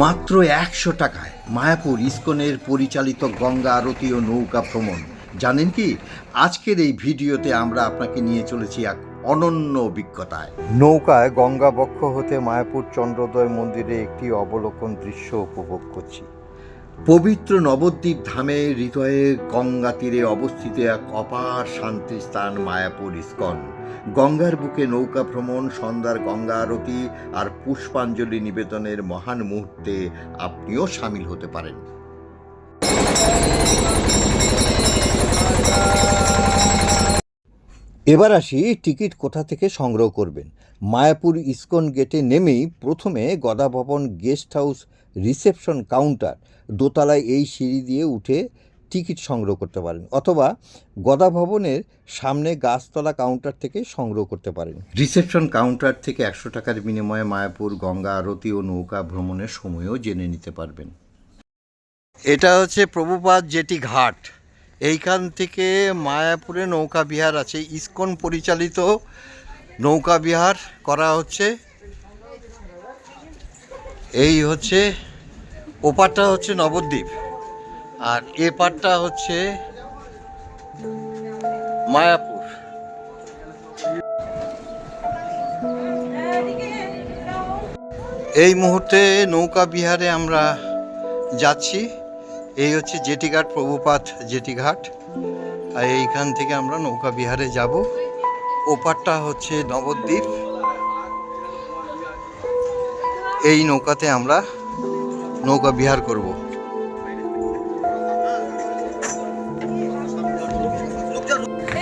মাত্র একশো টাকায় মায়াপুর ইস্কনের পরিচালিত গঙ্গা আরতি ও নৌকা ভ্রমণ। জানেন কি? আজকের এই ভিডিওতে আমরা আপনাকে নিয়ে চলেছি এক অনন্য অভিজ্ঞতায়। নৌকায় গঙ্গা বক্ষ হতে মায়াপুর চন্দ্রোদয় মন্দিরে একটি অবলোকন দৃশ্য উপভোগ করছি। পবিত্র নবদ্বীপ ধামে হৃদয়ে গঙ্গা তীরে অবস্থিত এক অপার শান্তি স্থান মায়াপুর ইস্কন। গঙ্গার বুকে নৌকা ভ্রমণ, সন্ধ্যার গঙ্গা আরতি আর পুষ্পাঞ্জলি নিবেদনের মহান মুহূর্তে আপনিও সামিল হতে পারেন। এবার আসি টিকিট কোথা থেকে সংগ্রহ করবেন। মায়াপুর ইস্কন গেটে নেমেই প্রথমে Gadabhavan guest house reception counter. দোতলায় এই সিঁড়ি দিয়ে উঠে টিকিট সংগ্রহ করতে পারেন অথবা গদা ভবনের সামনে গাছতলা কাউন্টার থেকে সংগ্রহ করতে পারেন। রিসেপশন কাউন্টার থেকে একশো টাকার বিনিময়ে মায়াপুর গঙ্গা আরতি ও নৌকা ভ্রমণের সময়ও জেনে নিতে পারবেন। এটা হচ্ছে প্রভুপাদ জেটি ঘাট। এইখান থেকে মায়াপুরে নৌকা বিহার আছে। ইসকন পরিচালিত নৌকা বিহার করা হচ্ছে। এই হচ্ছে ওপারটা হচ্ছে নবদ্বীপ। আর এ পারটা হচ্ছে মায়াপুর। এই মুহূর্তে নৌকা বিহারে আমরা যাচ্ছি। এই হচ্ছে জেটিঘাট, প্রভুপাত জেটিঘাট। আর এইখান থেকে আমরা নৌকা বিহারে যাব। ওপারটা হচ্ছে নবদ্বীপ। এই নৌকাতে আমরা নৌকা বিহার করব।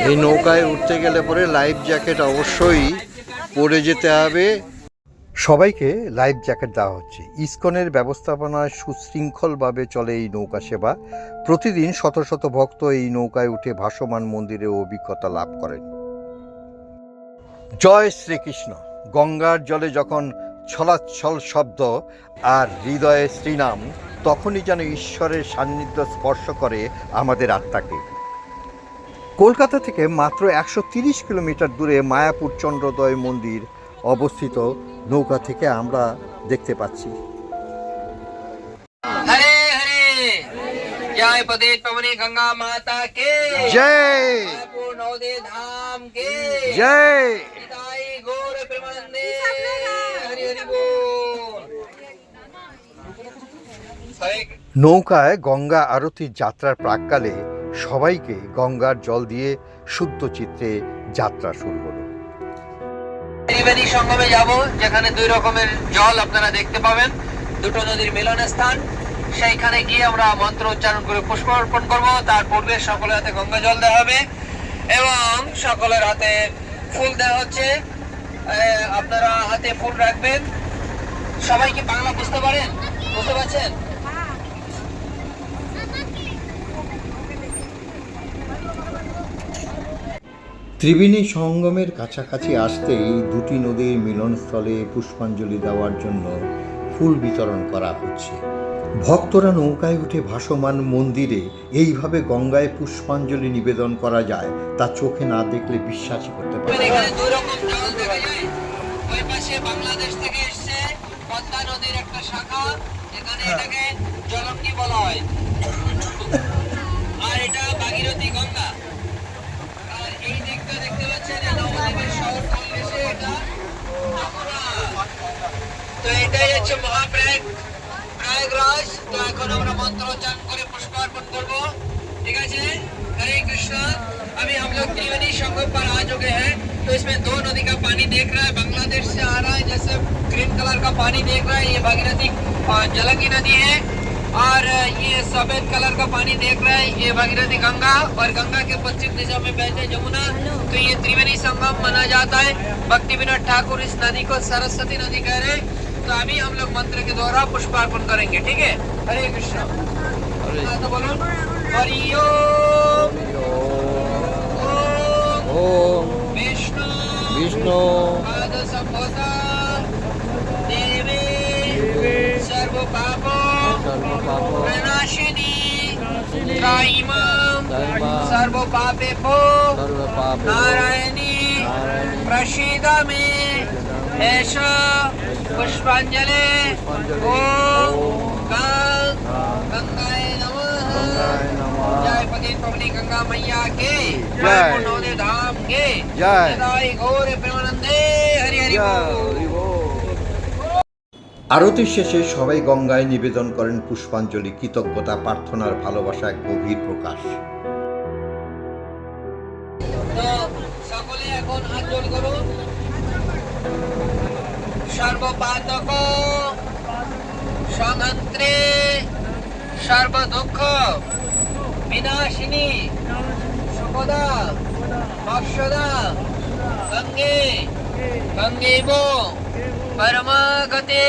এই নৌকায় উঠতে গেলে পরে লাইফ জ্যাকেট অবশ্যই পরে যেতে হবে। সবাইকে লাইফ জ্যাকেট দেওয়া হচ্ছে। ইসকনের ব্যবস্থাপনায় সুশৃঙ্খলভাবে চলে এই নৌকা সেবা। প্রতিদিন শত শত ভক্ত এই নৌকায় উঠে ভাসমান মন্দিরে অভিজ্ঞতা লাভ করেন। জয় শ্রীকৃষ্ণ। গঙ্গার জলে যখন ছলাচ্ছল শব্দ আর হৃদয়ে শ্রীনাম তখনই যেন ঈশ্বরের সান্নিধ্য স্পর্শ করে আমাদের আত্মাকে। কলকাতা থেকে মাত্র একশো তিরিশ কিলোমিটার দূরে মায়াপুর চন্দ্রোদয় মন্দির অবস্থিত নৌকা থেকে আমরা দেখতে পাচ্ছি हरे हरे जय पदे पवनी गंगा माता के জয় मायापुर नवदे धाम के জয় निताई गौर प्रेमानंदे हरि हरि बोल हरे নৌকায় গঙ্গা আরতির যাত্রার প্রাককালে সবাইকে গঙ্গার জল দিয়ে শুদ্ধ চিত্রে যাত্রা শুরু হলো। ত্রিবেণী সঙ্গমে যাব, যেখানে দুই রকমের জল আপনারা দেখতে পাবেন। দুটো নদীর মিলন স্থান সেইখানে গিয়ে আমরা মন্ত্র উচ্চারণ করে পুষ্প অর্পণ করব। তার পূর্বে সকলের হাতে গঙ্গা জল দেওয়া হবে এবং সকলের হাতে ফুল দেওয়া হচ্ছে। আপনারা হাতে ফুল রাখবেন। সবাই কি বাংলা বুঝতে পারেন? বুঝতে পারছেন? ত্রিবেণী সঙ্গমের কাছাকাছি আসতেই দুটি নদীর মিলনস্থলে পুষ্পাঞ্জলি দেওয়ার জন্য ফুল বিতরণ করা হচ্ছে। ভক্তরা নৌকায় উঠে ভাসমান মন্দিরে এইভাবে গঙ্গায় পুষ্পাঞ্জলি নিবেদন করা যায় তা চোখে না দেখলে বিশ্বাসই করতে পারে ওই পাশে বাংলাদেশ থেকে এসছে পদ্মা নদীর একটা শাখা। এখানে এটাকে জলঙ্কি বলা হয়। আর এটা ভাগীরথী গঙ্গা। তো এটাই হচ্ছে ابھی ہم لوگ تریونی سنگم پر آ چکے ہیں تو اس میں دو ندی کا پانی دیکھ رہا ہے بنگلہ دیش سے آ رہا ہے جیسے گرین کلر کا پانی دیکھ رہا ہے یہ بھاگیرتھی جلنگی ندی ہے اور سفید کلر کا پانی دیکھ رہا ہے یہ بھگیرتھی گنگا اور گنگا کے پشچم دشا میں بہتے جمنا۔ تو یہ تریوینی سنگم منا جاتا ہے۔ بھکتی ونود ٹھاکر اس ندی کو سرسوتی ندی کہہ رہے ہیں۔ تو ابھی ہم لوگ منتر کے دوارا پشپارپن کریں گے ٹھیک ہے؟ ہرے کرشنا ہری اوم۔ وشنو وشنو سرو پاپے نارائنی پرشیدہ میں ایش پشپانجلے او جائے پتی پبلی گنگا میا کے جائے دھام کے پرمانندے ہری ہری بول আরতি শেষে সবাই গঙ্গায় নিবেদন করেন পুষ্পাঞ্জলি, কৃতজ্ঞতা, প্রার্থনার ভালোবাসা, এক গভীর প্রকাশ। সকলে এখন গঙ্গে পরমাগতে।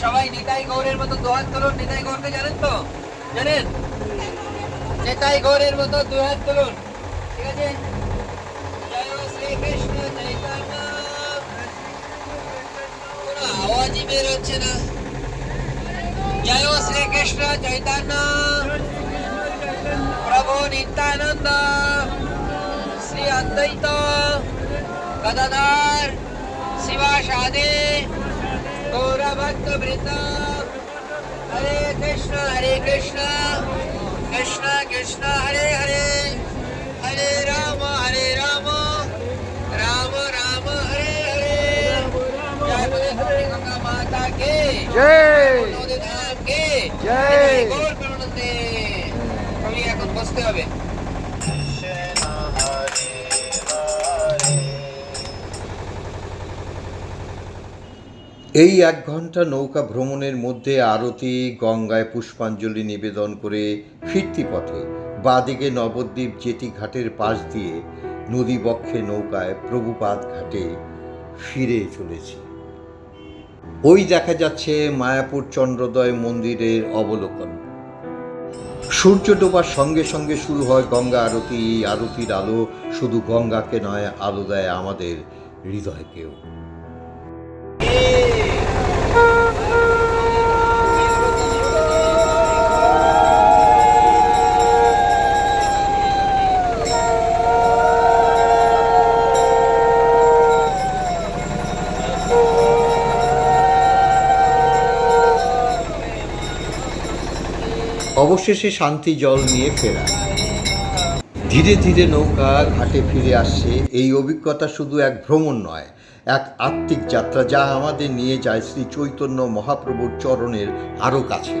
সবাই নিতাই গৌরের মতো দুহাত তুলুন, নিতাই গৌরকে জানেন তো? জানেন? নেতাই গৌরের মতো দু হাত তুলুন। ঠিক আছে? জয় শ্রী কৃষ্ণ আওয়াজই বের হচ্ছে না। জয় শ্রী কৃষ্ণ চৈতন্য। প্রভু নিত্যানন্দ। শ্রী অদ্বৈত গদাধর। কৃষ্ণ হরে কৃষ্ণ কৃষ্ণ কৃষ্ণ হরে হরে হরে রাম হরে রাম রাম রাম হরে হরে গঙ্গা মাতা কে ধাম কে গৌর প্রেমানন্দে আমি এখন বসতে হবে এই এক ঘণ্টা নৌকা ভ্রমণের মধ্যে আরতি, গঙ্গায় পুষ্পাঞ্জলি নিবেদন করে ফিরতি পথে বাদিকে নবদ্বীপ জেটি ঘাটের পাশ দিয়ে নদী বক্ষে নৌকায় প্রভুপাত ঘাটে ফিরে চলেছি। ওই দেখা যাচ্ছে মায়াপুর চন্দ্রোদয় মন্দিরের অবলোকন। সূর্য ডোবার সঙ্গে সঙ্গে শুরু হয় গঙ্গা আরতি। আরতির আলো শুধু গঙ্গাকে নয়, আলো দেয় আমাদের হৃদয়কেও। অবশেষে শান্তি জল নিয়ে ফেরা। ধীরে ধীরে নৌকা ঘাটে ফিরে আসছে এই অভিজ্ঞতা শুধু এক ভ্রমণ নয়, এক আত্মিক যাত্রা যা আমাদের নিয়ে যায় শ্রী চৈতন্য মহাপ্রভুর চরণের আরও কাছে।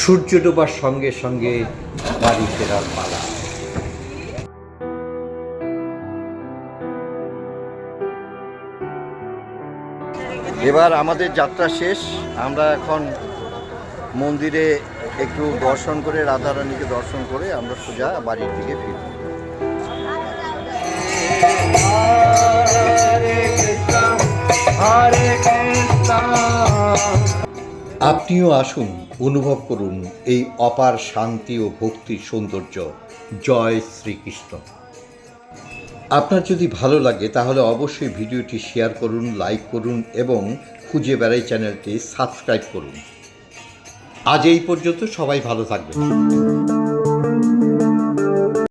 সূর্য ডোবার সঙ্গে সঙ্গে বাড়ি ফেরার পালা। এবার আমাদের যাত্রা শেষ। আমরা এখন মন্দিরে একটু দর্শন করে, রাধারানীকে দর্শন করে আমরা সোজা বাড়ির দিকে ফিরব। আপনিও আসুন, অনুভব করুন এই অপার শান্তি ও ভক্তির সৌন্দর্য। জয় শ্রীকৃষ্ণ। আপনার যদি ভালো লাগে, তাহলে অবশ্যই ভিডিওটি শেয়ার করুন, লাইক করুন এবং খুঁজে বেড়াই চ্যানেলটি সাবস্ক্রাইব করুন। আজ এই পর্যন্ত সবাই ভালো থাকবেন।